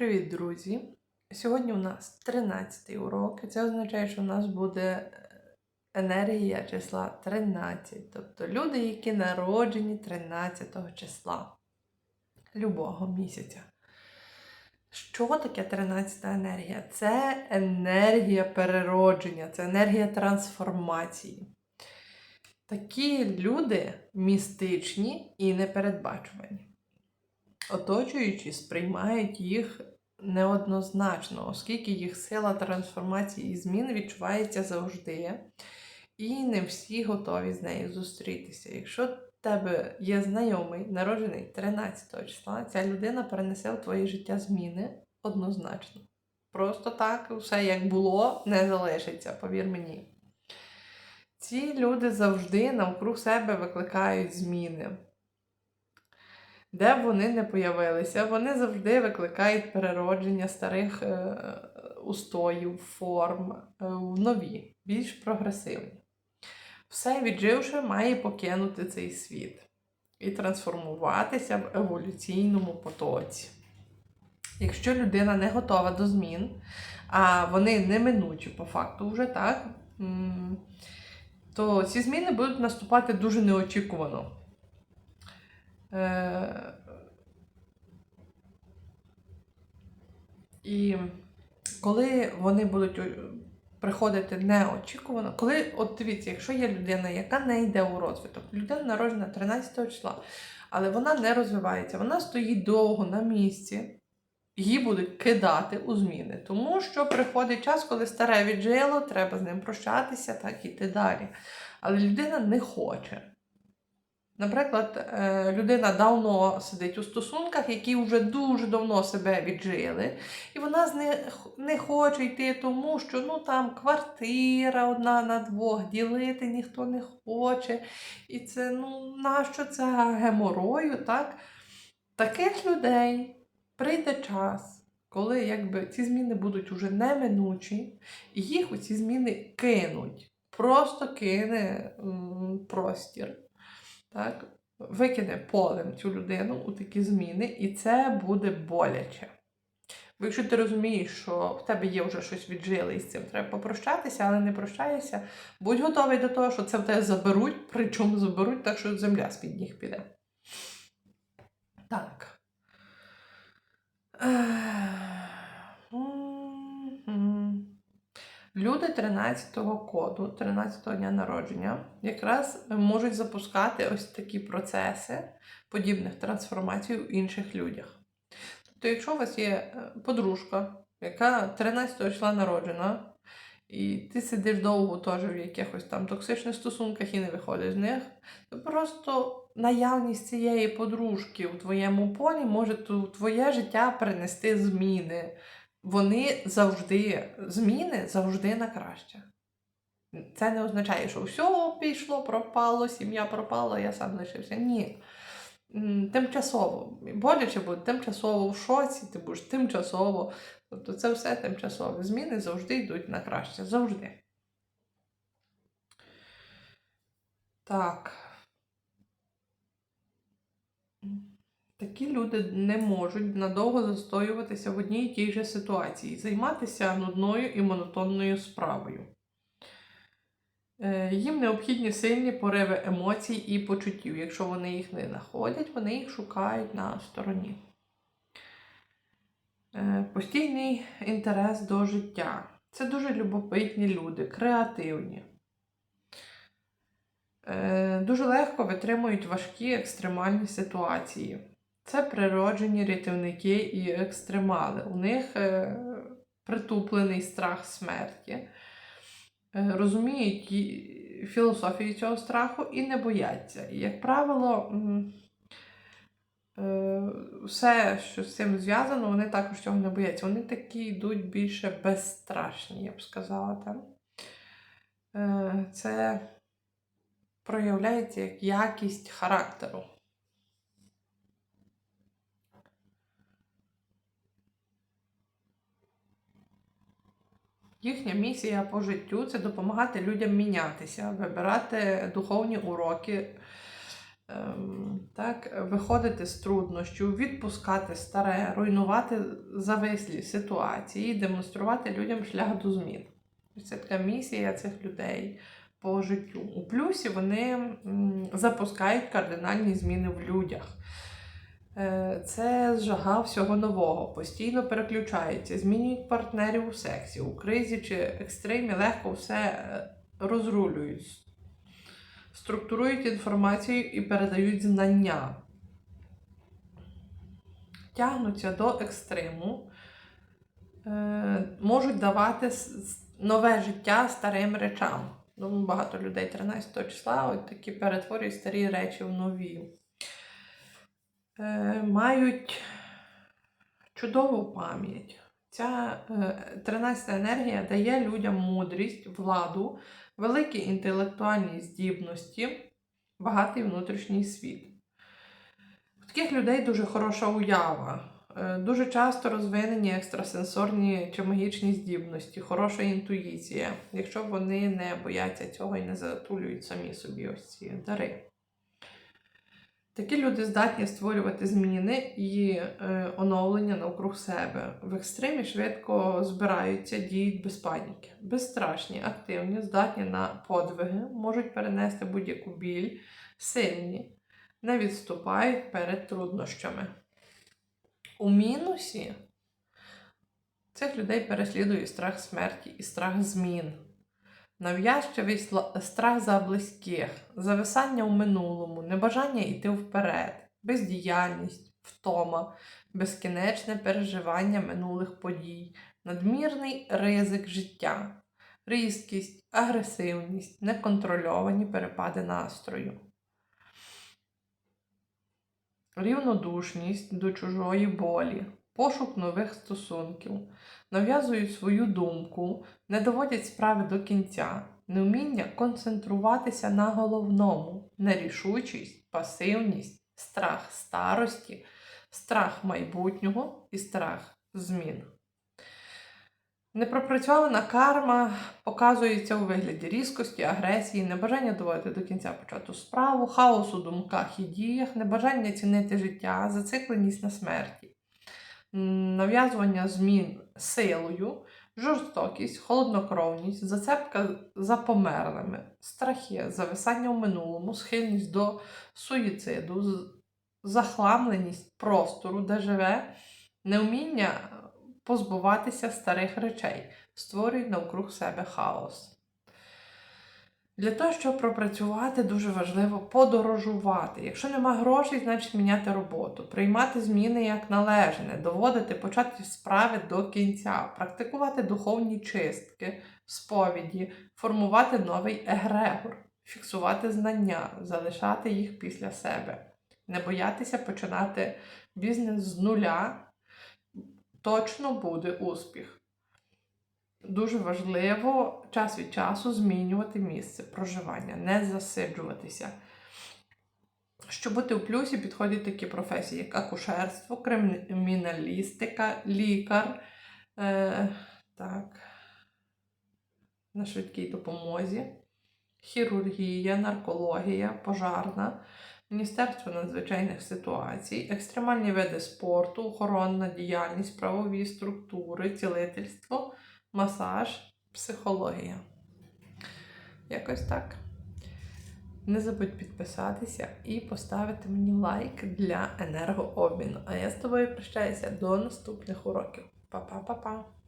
Привіт, друзі! Сьогодні у нас 13 урок, і це означає, що у нас буде е, енергія числа 13. Тобто люди, які народжені 13 числа любого місяця. Що таке 13 енергія? Це енергія переродження, це енергія трансформації. Такі люди містичні і непередбачувані оточуючі сприймають їх неоднозначно, оскільки їх сила трансформації і змін відчувається завжди, і не всі готові з нею зустрітися. Якщо в тебе є знайомий, народжений 13 числа, ця людина перенесе в твоє життя зміни однозначно. Просто так, все як було, не залишиться, повір мені. Ці люди завжди навкруг себе викликають зміни де б вони не появилися, вони завжди викликають переродження старих е, устоїв, форм е, в нові, більш прогресивні. Все відживши, має покинути цей світ і трансформуватися в еволюційному потоці. Якщо людина не готова до змін, а вони неминучі по факту вже так, то ці зміни будуть наступати дуже неочікувано. Е, І коли вони будуть приходити неочікувано, коли, от дивіться, якщо є людина, яка не йде у розвиток, людина народжена 13 числа, але вона не розвивається, вона стоїть довго на місці, її будуть кидати у зміни. Тому що приходить час, коли старе віджило, треба з ним прощатися, так іти далі. Але людина не хоче. Наприклад, е, людина давно сидить у стосунках, які вже дуже давно себе віджили, і вона з них не хоче йти, тому що ну там квартира одна на двох, ділити ніхто не хоче. І це ну нащо це геморою? так? Таких людей прийде час, коли якби ці зміни будуть уже неминучі, і їх у ці зміни кинуть. Просто кине м, простір так, викине полем цю людину у такі зміни, і це буде боляче. Бо якщо ти розумієш, що в тебе є вже щось віджиле і з цим треба попрощатися, але не прощаєшся, будь готовий до того, що це в тебе заберуть, причому заберуть так, що земля з-під ніг піде. Так. Люди 13-го коду, 13-го дня народження, якраз можуть запускати ось такі процеси подібних трансформацій у інших людях. Тобто, якщо у вас є е, подружка, яка 13-го числа народжена, і ти сидиш довго теж в якихось там токсичних стосунках і не виходиш з них, то просто наявність цієї подружки у твоєму полі може твоє життя принести зміни вони завжди, зміни завжди на краще. Це не означає, що все пішло, пропало, сім'я пропала, я сам лишився. Ні. Тимчасово. Боляче буде тимчасово в шоці, ти будеш тимчасово. Тобто це все тимчасове. Зміни завжди йдуть на краще. Завжди. Так. Такі люди не можуть надовго застоюватися в одній і тій же ситуації, займатися нудною і монотонною справою. Е, їм необхідні сильні пориви емоцій і почуттів. Якщо вони їх не знаходять, вони їх шукають на стороні. Е, постійний інтерес до життя. Це дуже любопитні люди, креативні. Е, дуже легко витримують важкі екстремальні ситуації. Це природжені рятівники і екстремали. У них е, притуплений страх смерті. Е, розуміють філософію цього страху і не бояться. І, як правило, е, все, що з цим зв'язано, вони також цього не бояться. Вони такі йдуть більше безстрашні, я б сказала. Там. Це проявляється як якість характеру. Їхня місія по життю це допомагати людям мінятися, вибирати духовні уроки, ем, так, виходити з труднощів, відпускати старе, руйнувати завислі ситуації, демонструвати людям шлях до змін. Це така місія цих людей по життю. У плюсі вони запускають кардинальні зміни в людях. Е, Це жага всього нового, постійно переключається, змінюють партнерів у сексі, у кризі чи екстремі легко все е, розрулюють, структурують інформацію і передають знання, тягнуться до екстриму, е, можуть давати нове життя старим речам. Тому багато людей 13 числа от такі перетворюють старі речі в нові. Е, мають чудову пам'ять. Ця е, 13 енергія дає людям мудрість, владу, великі інтелектуальні здібності, багатий внутрішній світ. У таких людей дуже хороша уява, е, дуже часто розвинені екстрасенсорні чи магічні здібності, хороша інтуїція, якщо вони не бояться цього і не затулюють самі собі ось ці дари. Такі люди здатні створювати зміни і е, оновлення навкруг себе. В екстремі швидко збираються, діють без паніки. Безстрашні, активні, здатні на подвиги, можуть перенести будь-яку біль, сильні, не відступають перед труднощами. У мінусі цих людей переслідує страх смерті і страх змін. Нав'язчивий страх за близьких, зависання в минулому, небажання йти вперед, бездіяльність, втома, безкінечне переживання минулих подій, надмірний ризик життя, різкість, агресивність, неконтрольовані перепади настрою, рівнодушність до чужої болі, пошук нових стосунків, нав'язують свою думку, не доводять справи до кінця, невміння концентруватися на головному, нерішучість, пасивність, страх старості, страх майбутнього і страх змін. Непропрацьована карма показується у вигляді різкості, агресії, небажання доводити до кінця почату справу, хаос у думках і діях, небажання цінити життя, зацикленість на смерті, м, нав'язування змін силою, жорстокість, холоднокровність, зацепка за померлими, страхи, зависання в минулому, схильність до суїциду, захламленість простору, де живе, невміння позбуватися старих речей, створюють навкруг себе хаос. Для того, щоб пропрацювати, дуже важливо подорожувати. Якщо нема грошей, значить міняти роботу, приймати зміни як належне, доводити почати справи до кінця, практикувати духовні чистки, сповіді, формувати новий егрегор, фіксувати знання, залишати їх після себе, не боятися починати бізнес з нуля. Точно буде успіх. Дуже важливо час від часу змінювати місце проживання, не засиджуватися. Щоб бути у плюсі, підходять такі професії, як акушерство, криміналістика, лікар, е, так, на швидкій допомозі, хірургія, наркологія, пожарна, Міністерство надзвичайних ситуацій, екстремальні види спорту, охоронна діяльність, правові структури, цілительство, масаж, психологія. Якось так. Не забудь підписатися і поставити мені лайк для енергообміну. А я з тобою прощаюся до наступних уроків. Па-па-па-па!